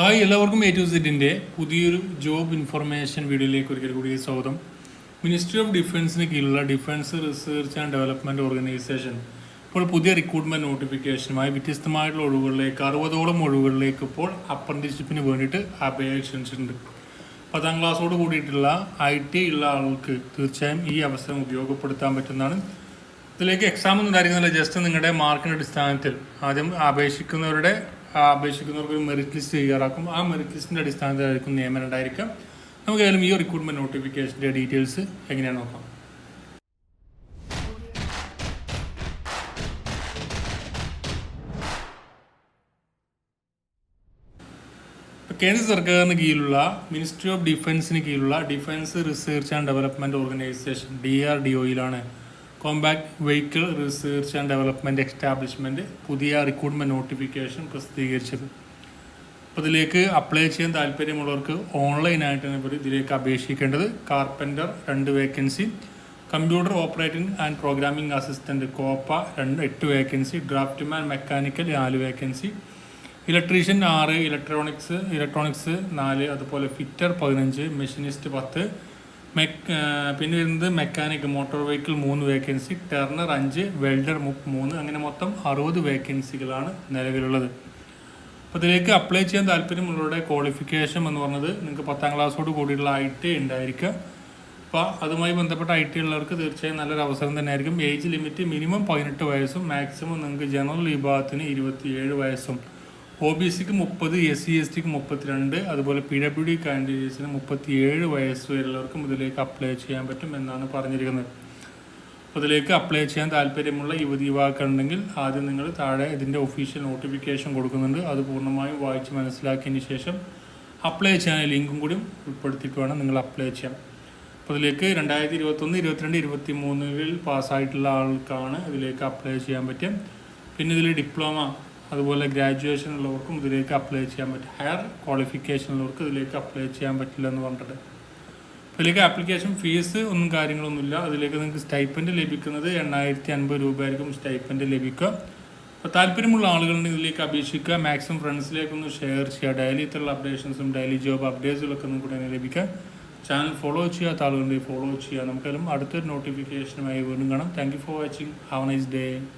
Hi എല്ലാവർക്കും A to സെറ്റിന്റെ പുതിയൊരു ജോബ് ഇൻഫർമേഷൻ വീഡിയോയിലേക്ക് ഒരിക്കൽ കൂടി സ്വാഗതം. മിനിസ്ട്രി ഓഫ് ഡിഫൻസിന് കീഴിലുള്ള defence research and development organisation ഇപ്പോൾ പുതിയ റിക്രൂട്ട്മെന്റ് നോട്ടിഫിക്കേഷനുമായി വ്യത്യസ്തമായിട്ടുള്ള ഒഴിവുകളിലേക്ക് അറുപതോളം ഒഴിവുകളിലേക്ക് ഇപ്പോൾ അപ്രന്റീഷിപ്പിന് വേണ്ടിയിട്ട് അപേക്ഷ ക്ഷണിച്ചിട്ടുണ്ട്. പത്താം ക്ലാസ്സോട് കൂടിയിട്ടുള്ള ഐ ടി ഉള്ള ആൾക്ക് തീർച്ചയായും ഈ അവസരം ഉപയോഗപ്പെടുത്താൻ പറ്റുന്നതാണ്. ഇതിലേക്ക് എക്സാം ഒന്നും കാര്യങ്ങളല്ല ജസ്റ്റ് നിങ്ങളുടെ മാർക്കിന്റെ അടിസ്ഥാനത്തിൽ ആദ്യം അപേക്ഷിക്കുന്നവരുടെ അപേക്ഷിക്കുന്നവർക്ക് ഒരു മെറിറ്റ് ലിസ്റ്റ് തയ്യാറാക്കും. ആ മെറിറ്റ് ലിസ്റ്റിന്റെ അടിസ്ഥാനത്തിലായിരിക്കും നിയമനം ഉണ്ടായിരിക്കാം നമുക്ക് ഏതായാലും ഈ റിക്രൂട്ട്മെന്റ് നോട്ടിഫിക്കേഷന്റെ ഡീറ്റെയിൽസ് എങ്ങനെയാണ് നോക്കാം. കേന്ദ്ര സർക്കാരിന് കീഴിലുള്ള മിനിസ്ട്രി ഓഫ് ഡിഫൻസിന് കീഴിലുള്ള defence research and development organisation D R D ഒയിലാണ് compact vehicle research and development establishment പുതിയ റിക്രൂട്ട്മെന്റ് നോട്ടിഫിക്കേഷൻ പ്രസിദ്ധീകരിച്ചത്. അപ്പോൾ ഇതിലേക്ക് അപ്ലൈ ചെയ്യാൻ താല്പര്യമുള്ളവർക്ക് ഓൺലൈനായിട്ടാണ് ഇവർ ഇതിലേക്ക് അപേക്ഷിക്കേണ്ടത് കാർപ്പന്റർ രണ്ട് vacancy computer operating and programming assistant COPA രണ്ട് എട്ട് വേക്കൻസി ഡ്രാഫ്റ്റ്മാൻ മെക്കാനിക്കൽ നാല് വേക്കൻസി ഇലക്ട്രീഷ്യൻ ആറ് ഇലക്ട്രോണിക്സ് ഇലക്ട്രോണിക്സ് നാല് അതുപോലെ ഫിറ്റർ പതിനഞ്ച് മെഷീനിസ്റ്റ് പത്ത് പിന്നെ വരുന്നത് മെക്കാനിക് മോട്ടോർ വെഹിക്കിൾ മൂന്ന് വേക്കൻസി ടെർണർ അഞ്ച് വെൽഡർ മൂന്ന് അങ്ങനെ മൊത്തം അറുപത് വേക്കൻസികളാണ് നിലവിലുള്ളത്. അപ്പോൾ ഇതിലേക്ക് അപ്ലൈ ചെയ്യാൻ താല്പര്യമുള്ളവരുടെ ക്വാളിഫിക്കേഷൻ എന്ന് പറഞ്ഞത് നിങ്ങൾക്ക് പത്താം ക്ലാസ്സോട് കൂടിയുള്ള ഐ ടി ഉണ്ടായിരിക്കുക അപ്പോൾ അതുമായി ബന്ധപ്പെട്ട ഐ ടി ഉള്ളവർക്ക് തീർച്ചയായും നല്ലൊരു അവസരം തന്നെയായിരിക്കും. ഏജ് ലിമിറ്റ് മിനിമം പതിനെട്ട് വയസ്സും മാക്സിമം നിങ്ങൾക്ക് ജനറൽ വിഭാഗത്തിന് ഇരുപത്തിയേഴ് വയസ്സും. ഒ ബി സിക്ക് മുപ്പത് എസ് സി എസ് ടിക്ക് മുപ്പത്തിരണ്ട് അതുപോലെ പി ഡബ്ല്യു ഡി കാൻഡിഡേറ്റ്സിന് മുപ്പത്തിയേഴ് വയസ്സ് വരെയുള്ളവർക്കും ഇതിലേക്ക് അപ്ലൈ ചെയ്യാൻ പറ്റും എന്നാണ് പറഞ്ഞിരിക്കുന്നത്. അതിലേക്ക് അപ്ലൈ ചെയ്യാൻ താല്പര്യമുള്ള യുവതി യുവാക്കളുണ്ടെങ്കിൽ ആദ്യം നിങ്ങൾ താഴെ ഇതിന്റെ ഒഫീഷ്യൽ നോട്ടിഫിക്കേഷൻ കൊടുക്കുന്നുണ്ട്. അത് പൂർണമായും വായിച്ച് മനസ്സിലാക്കിയതിന് ശേഷം അപ്ലൈ ചെയ്യാൻ ലിങ്കും കൂടി ഉൾപ്പെടുത്തിയിട്ട് വേണം നിങ്ങൾ അപ്ലൈ ചെയ്യാം. അപ്പോൾ ഇതിലേക്ക് രണ്ടായിരത്തി ഇരുപത്തൊന്ന് ഇരുപത്തിരണ്ട് ഇരുപത്തി മൂന്നിൽ പാസ്സായിട്ടുള്ള ആൾക്കാണ് ഇതിലേക്ക് അപ്ലൈ ചെയ്യാൻ പറ്റും പിന്നെ ഇതിൽ ഡിപ്ലോമ അതുപോലെ ഗ്രാജുവേഷൻ ഉള്ളവർക്കും ഇതിലേക്ക് അപ്ലൈ ചെയ്യാൻ പറ്റും. ഹയർ ക്വാളിഫിക്കേഷൻ ഉള്ളവർക്ക് ഇതിലേക്ക് അപ്ലൈ ചെയ്യാൻ പറ്റില്ല എന്ന് പറഞ്ഞിട്ട് ഇതിലേക്ക് ആപ്ലിക്കേഷൻ ഫീസ് ഒന്നും കാര്യങ്ങളൊന്നുമില്ല. അതിലേക്ക് നിങ്ങൾക്ക് സ്റ്റൈപ്പൻഡ് ലഭിക്കുന്നത് എണ്ണായിരത്തി അൻപത് രൂപയായിരിക്കും സ്റ്റൈപ്പൻഡ് ലഭിക്കുക. അപ്പോൾ താല്പര്യമുള്ള ആളുകളുണ്ട് ഇതിലേക്ക് അപേക്ഷിക്കുക. മാക്സിമം ഫ്രണ്ട്സിലേക്കൊന്ന് ഷെയർ ചെയ്യുക. ഡെയിലി ഇത്തരമുള്ള അപ്ഡേഷൻസും ഡെയിലി ജോബ് അപ്ഡേറ്റ്സുകളൊക്കെ നിങ്ങൾക്ക് തന്നെ ലഭിക്കുക. ചാനൽ ഫോളോ ചെയ്യാത്ത ആളുകളുണ്ടെങ്കിൽ ഫോളോ ചെയ്യുക. നമുക്കെല്ലാം അടുത്തൊരു നോട്ടിഫിക്കേഷനുമായി വീണ്ടും കാണാം. Thank you for watching have nice day